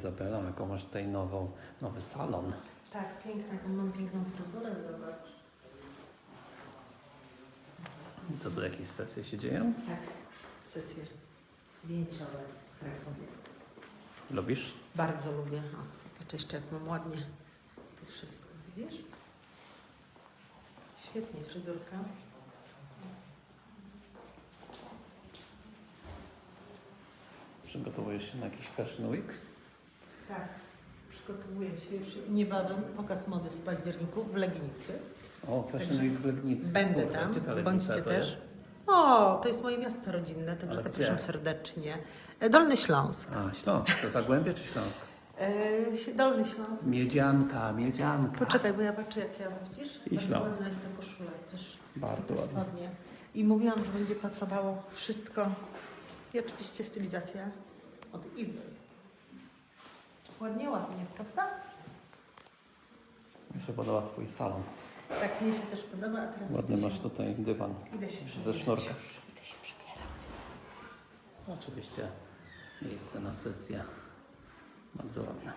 Izabela, jaką masz tutaj nową, nowy salon. Tak, piękna, jaką mam piękną fryzurę, zobacz. Co tu jakieś sesje się dzieją? Tak, sesje zdjęciowe. Lubisz? Bardzo lubię. O, patrz jeszcze jak mam ładnie tu wszystko, widzisz? Świetnie, fryzurka. Przygotowujesz się na jakiś Fashion Week? Tak, przygotowuję się już niebawem pokaz mody w październiku w Legnicy. O, Fashion Week w Legnicy. Będę Kurde, tam, gdzie ta Legnica bądźcie to też. jest? O, to jest moje miasto rodzinne, także Ale zapraszam gdzie? serdecznie. E, Dolny Śląsk. A, Śląsk. To Zagłębie czy Śląsk? E, Dolny Śląsk. Miedzianka, Miedzianka. Poczekaj, bo ja patrzę jak ja widzisz. I Bardzo Śląsk. ładna jest ta koszula też. Bardzo te ładnie. spodnie. I mówiłam, że będzie pasowało wszystko. I oczywiście stylizacja od Iwy. Ładnie, ładnie, prawda? Mi się podoba twój salon. Tak, mnie się też podoba, a teraz Ładny idę masz się, tutaj dywan. idę się ze przebierać sznurka. już. Idę się przebierać. Oczywiście miejsce na sesję. Bardzo ładne.